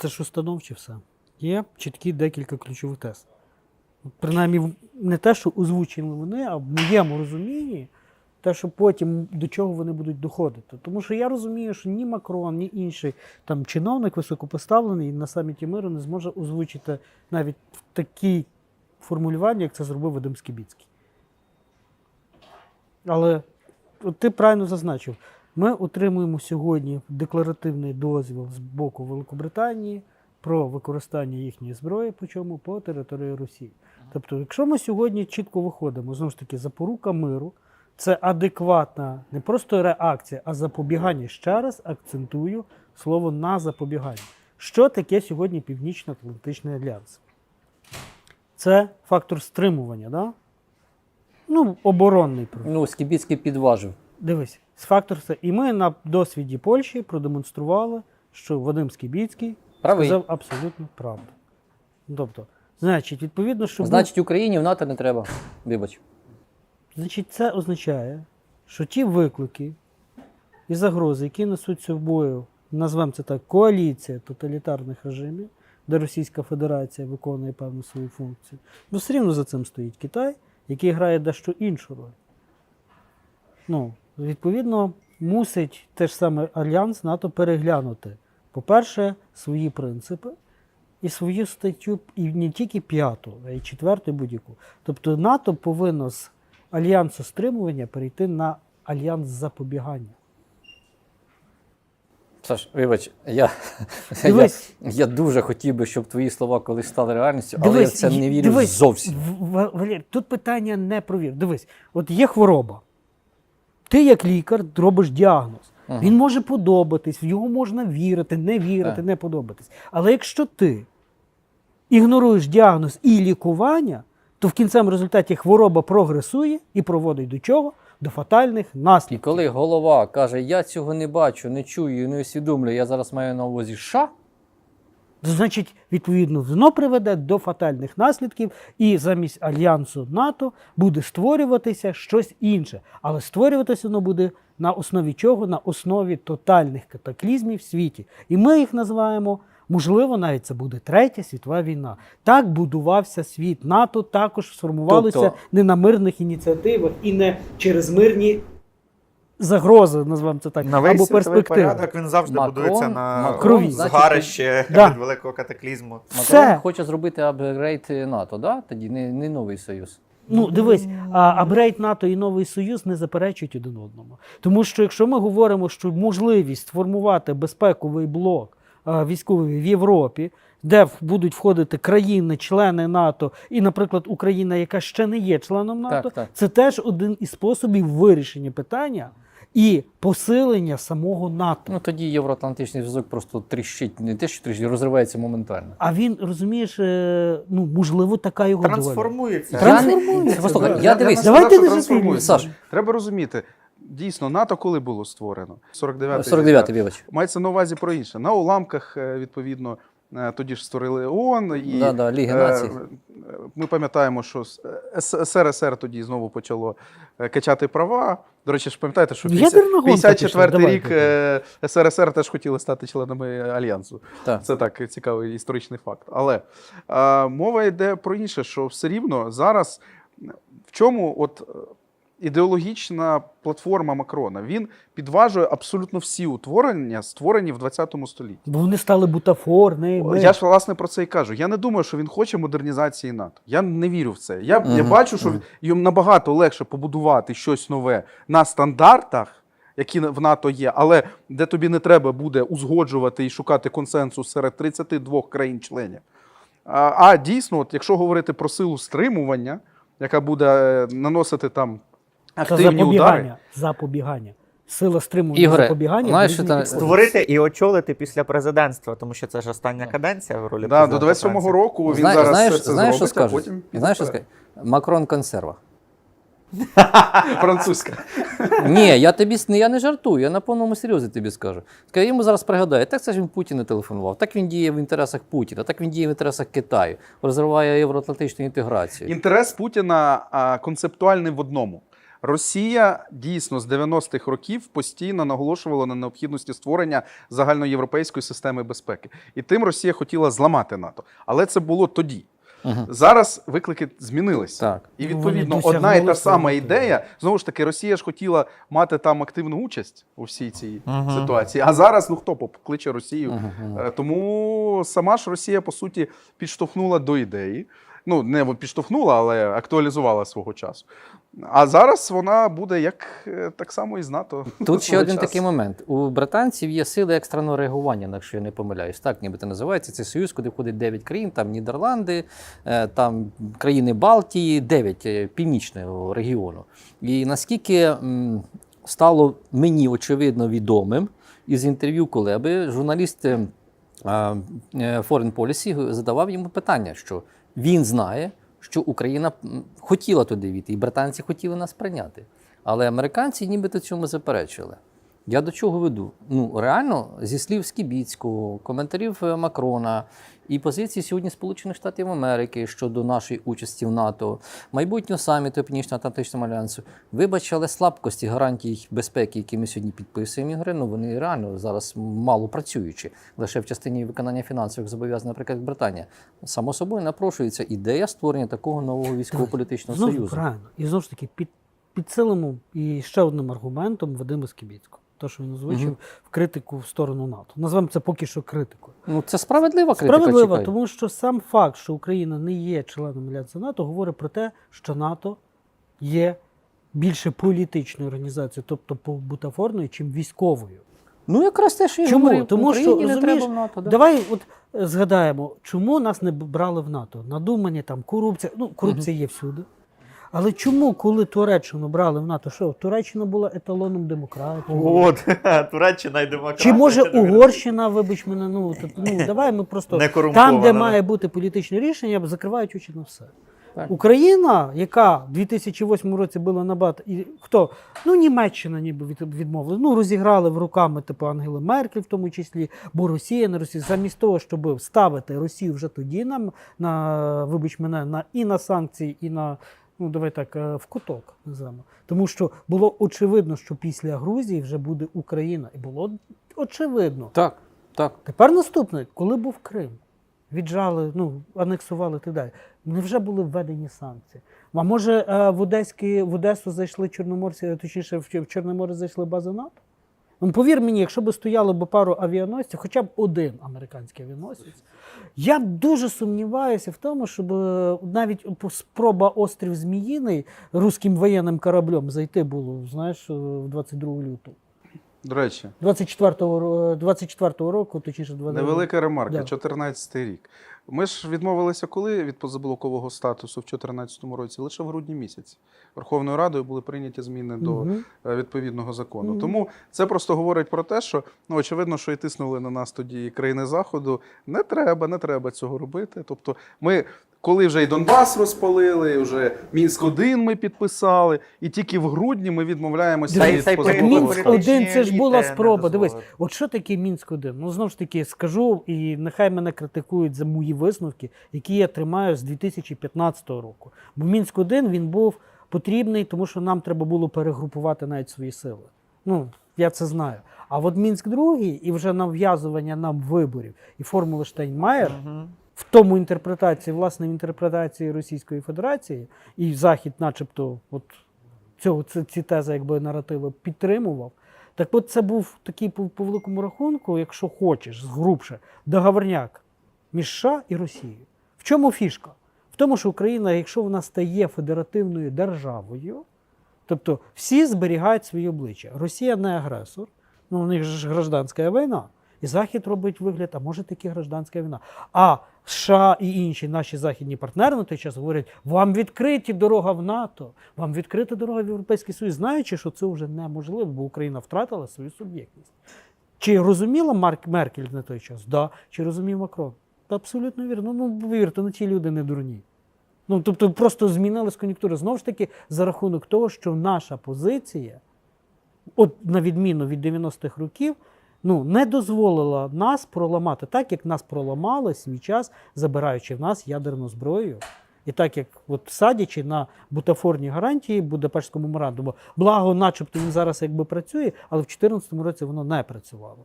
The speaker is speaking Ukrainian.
це ж установче все. Є чіткі декілька ключових тез. Принаймні, не те, що озвучили вони, а в моєму розумінні, те, що потім до чого вони будуть доходити. Тому що я розумію, що ні Макрон, ні інший там чиновник високопоставлений на саміті миру не зможе озвучити навіть в такі формулювання, як це зробив Вадим Скібіцький. Але от ти правильно зазначив, ми отримуємо сьогодні декларативний дозвіл з боку Великобританії про використання їхньої зброї, причому по території Росії. Тобто, якщо ми сьогодні чітко виходимо, знову ж таки, запорука миру, це адекватна не просто реакція, а запобігання. Ще раз акцентую слово на запобігання. Що таке сьогодні Північно-Атлантичний альянс? Це фактор стримування, да? ну, оборонний. Ну, Скібіцький підважив. Дивись, з фактор це. І ми на досвіді Польщі продемонстрували, що Вадим Скібіцький Правий. сказав абсолютно правду. Тобто, значить, відповідно, що був- Значить, Україні в НАТО не треба. Вибач. значить, це означає, що ті виклики і загрози, які несуть собою, назвемо це так, коаліція тоталітарних режимів, де Російська Федерація виконує певну свою функцію, бо все рівно за цим стоїть Китай, який грає дещо іншу роль. Ну, відповідно, мусить теж саме Альянс НАТО переглянути, по-перше, свої принципи і свою статтю, і не тільки п'яту, а й четверту будь-яку. Тобто НАТО повинно з альянсу стримування перейти на альянс запобігання. Саш, вибач, я, я, Дивись. я дуже хотів би, щоб твої слова колись стали реальністю, але Дивись, я в це не вірю дивись, зовсім. Валер, тут питання не про віру. Дивись, от є хвороба. Ти, як лікар, робиш діагноз. Ага. Він може подобатись, в його можна вірити, не вірити, Так. не подобатись. Але якщо ти ігноруєш діагноз і лікування, то в кінцевому результаті хвороба прогресує і проводить до чого? До фатальних наслідків. І коли голова каже, я цього не бачу, не чую, не усвідомлюю, я зараз маю на увазі ша, Значить, відповідно, воно приведе до фатальних наслідків, і замість альянсу НАТО буде створюватися щось інше. Але створюватися воно буде на основі чого? На основі тотальних катаклізмів в світі. І ми їх називаємо, можливо, навіть це буде третя світова війна. Так будувався світ. НАТО також сформувалося Тобто- не на мирних ініціативах і не через мирні загрози, назвемо це так, Новий або перспективи. порядок він завжди Макрон- будується на Макрон, Крові. згарище Да. від великого катаклізму. Все. Макрон хоче зробити апгрейд НАТО, да? тоді не, не новий союз. Ну, дивись, а апгрейд НАТО і Новий Союз не заперечують один одному. Тому що якщо ми говоримо, що можливість сформувати безпековий блок а, військовий в Європі, де в- будуть входити країни, члени НАТО, і, наприклад, Україна, яка ще не є членом НАТО, Так, так. це теж один із способів вирішення питання і посилення самого НАТО. Ну тоді євроатлантичний зв'язок просто тріщить, не те, що тріщить, розривається моментально. А він, розумієш, е, ну, можливо, така його доля. Трансформується. Трансформується, я дивись, Давайте не трансформується. Саш. Треба розуміти, дійсно, НАТО коли було створено? 49 49-й, вибач. Мається на увазі про інше. На уламках, е, відповідно, тоді ж створили ООН. І, Да, да, Ліги е, націй. е, Ми пам'ятаємо, що СРСР тоді знову почало е, качати права. До речі, ж пам'ятаєте, що Ну, 54 пішла, рік е, СРСР теж хотіли стати членами Альянсу. Так. Це так цікавий історичний факт. Але е, мова йде про інше, що все рівно зараз в чому от е, ідеологічна платформа Макрона? Він підважує абсолютно всі утворення, створені в 20 столітті. Бо вони стали бутафорними. Я ж власне про це і кажу. Я не думаю, що він хоче модернізації НАТО. Я не вірю в це. Я, я бачу, що мгм. їм набагато легше побудувати щось нове на стандартах. Які в НАТО є, але де тобі не треба буде узгоджувати і шукати консенсус серед 32 країн-членів. А, а дійсно, от, якщо говорити про силу стримування, яка буде е, наносити там Це запобігання. удари, Запобігання. Сила стримування Ігоре, запобігання. знаєш, що та- Створити і очолити після президентства, тому що це ж остання каденція в ролі да, до президента 27-го Франції. року він Зна- зараз знаєш, все це знаєш, що зробить, а скажуть? потім піде Знаєш, що вперед. скажуть? Макрон консерва. французька. Ні, я тобі с- я не жартую, я на повному серйозі тобі скажу. Скажи, йому зараз пригадає, так це ж він Путіна телефонував, так він діє в інтересах Путіна, так він діє в інтересах Китаю, розриває євроатлантичну інтеграцію. Інтерес Путіна а, концептуальний в одному. Росія дійсно з 90-х років постійно наголошувала на необхідності створення загальноєвропейської системи безпеки. І тим Росія хотіла зламати НАТО. Але це було тоді. Мгм. Зараз виклики змінилися. Так. І Ну, відповідно вони одна і та сама ідея. Знову ж таки, Росія ж хотіла мати там активну участь у всій цій Мгм. ситуації. А зараз ну хто покличе Росію? Е, Тому сама ж Росія по суті підштовхнула до ідеї. Ну, не підштовхнула, але актуалізувала свого часу. А зараз вона буде як е, так само і з НАТО. Тут ще один часу. такий момент. У британців є сили екстреного реагування, якщо я не помиляюсь. Так, ніби це називається. Це союз, куди входить 9 країн, там Нідерланди, е, там країни Балтії, 9 е, північного регіону. І наскільки стало мені очевидно відомим із інтерв'ю Кулеби, журналіст Foreign Policy задавав йому питання, що він знає, що Україна хотіла туди війти, і британці хотіли нас прийняти. Але американці нібито цьому заперечили. Я до чого веду? Ну, реально, зі слів Скібіцького, коментарів е, Макрона і позиції сьогодні Сполучених Штатів Америки щодо нашої участі в НАТО, майбутнього саміту Північно-Атлантичного альянсу, вибачили слабкості гарантій безпеки, які ми сьогодні підписуємо ігри. Ну вони реально зараз мало працюючі. Лише в частині виконання фінансових зобов'язань, наприклад, Британія. Само собою напрошується ідея створення такого нового військово-політичного союзу. правильно. І знову ж таки, під, підсилимо і ще одним аргументом Вадима Скібіцького. То, що він озвучив Мгм. в критику в сторону НАТО. Назвемо це поки що критикою. Ну це справедлива критика. Справедливо, чекай. тому що сам факт, що Україна не є членом Альянсу НАТО, говорить про те, що НАТО є більше політичною організацією, тобто побутафорною, чим військовою. Ну, якраз те, що я Чому? говорив, Тому Україні що, не розумієш, треба в НАТО. Да? Давай от е, згадаємо, чому нас не брали в НАТО? Надумані там корупція. Ну, корупція є всюди. Але чому, коли Туреччину брали в НАТО, що Туреччина була еталоном демократії? От, Туреччина і демократія. Чи може Угорщина, вибач мене, ну, тут, ну давай ми просто Не там, де має бути політичне рішення, закривають очі на все. Так. Україна, яка в 2008 році була набагато, і хто? Ну, Німеччина ніби від, відмовили. Ну, розіграли в руками типу Ангели Меркель, в тому числі, бо Росія не Росія. Замість того, щоб ставити Росію вже тоді нам на, вибач мене, на і на санкції, і на. Ну, давай так, е, в куток називаємо. Тому що було очевидно, що після Грузії вже буде Україна. І було очевидно. Так, так. Тепер наступне, коли був Крим, віджали, ну, анексували і так далі. Невже були введені санкції? А може е, в, Одеській, в Одесу зайшли чорноморці, точніше, в Чорне море зайшли бази НАТО? Ну, повір мені, якщо б стояло б пару авіаносців, хоча б один американський авіаносець, я дуже сумніваюся в тому, щоб е, навіть спроба острів Зміїний руським воєнним кораблем зайти було, знаєш, е, в 22 лютого. До речі, 24-го, 24-го року, точніше, 22 невелика ремарка, Да. 14 рік. Ми ж відмовилися коли від позаблокового статусу в 2014 році? Лише в грудні місяці. Верховною Радою були прийняті зміни до е, відповідного закону. Угу. Тому це просто говорить про те, що ну очевидно, що і тиснули на нас тоді країни заходу. Не треба, не треба цього робити. Тобто, ми. Коли вже і Донбас розпалили, вже Мінськ 1 ми підписали, і тільки в грудні ми відмовляємося від Мінськ статусу. політичні один це ж була спроба. Дивись, от що таке Мінськ 1 Ну знову ж таки скажу, і нехай мене критикують за мої висновки, які я тримаю з 2015 року. Бо Мінськ 1 він був потрібний, тому що нам треба було перегрупувати навіть свої сили. Ну я це знаю. А от Мінськ 2 і вже нав'язування нам виборів і формули Штайнмаєр Мгм. В тому інтерпретації, власне, в інтерпретації Російської Федерації, і Захід, начебто, от цього ці, тези, якби наративи підтримував. Так от це був такий по, по великому рахунку, якщо хочеш, згрубше, договорняк між США і Росією. В чому фішка? В тому, що Україна, якщо вона стає федеративною державою, тобто всі зберігають свої обличчя. Росія не агресор, ну у них ж гражданська війна. І Захід робить вигляд, а може таки гражданська війна. А США і інші наші західні партнери на той час говорять: вам відкриті дорога в НАТО, вам відкрита дорога в Європейський Союз, знаючи, що це вже неможливо, бо Україна втратила свою суб'єктність. Чи розуміла Марк Меркель на той час? Да. Чи розумів Макрон? Та абсолютно вірно. Ну, повірте, ну ці люди не дурні. Ну, тобто просто змінилась кон'юнктура. Знову ж таки, за рахунок того, що наша позиція, от на відміну від 90-х років, ну, не дозволила нас проламати так, як нас проламали свій час, забираючи в нас ядерну зброю І так як от садячи на бутафорні гарантії Будапештського меморандуму, благо, начебто він зараз якби працює, але в 2014 році воно не працювало.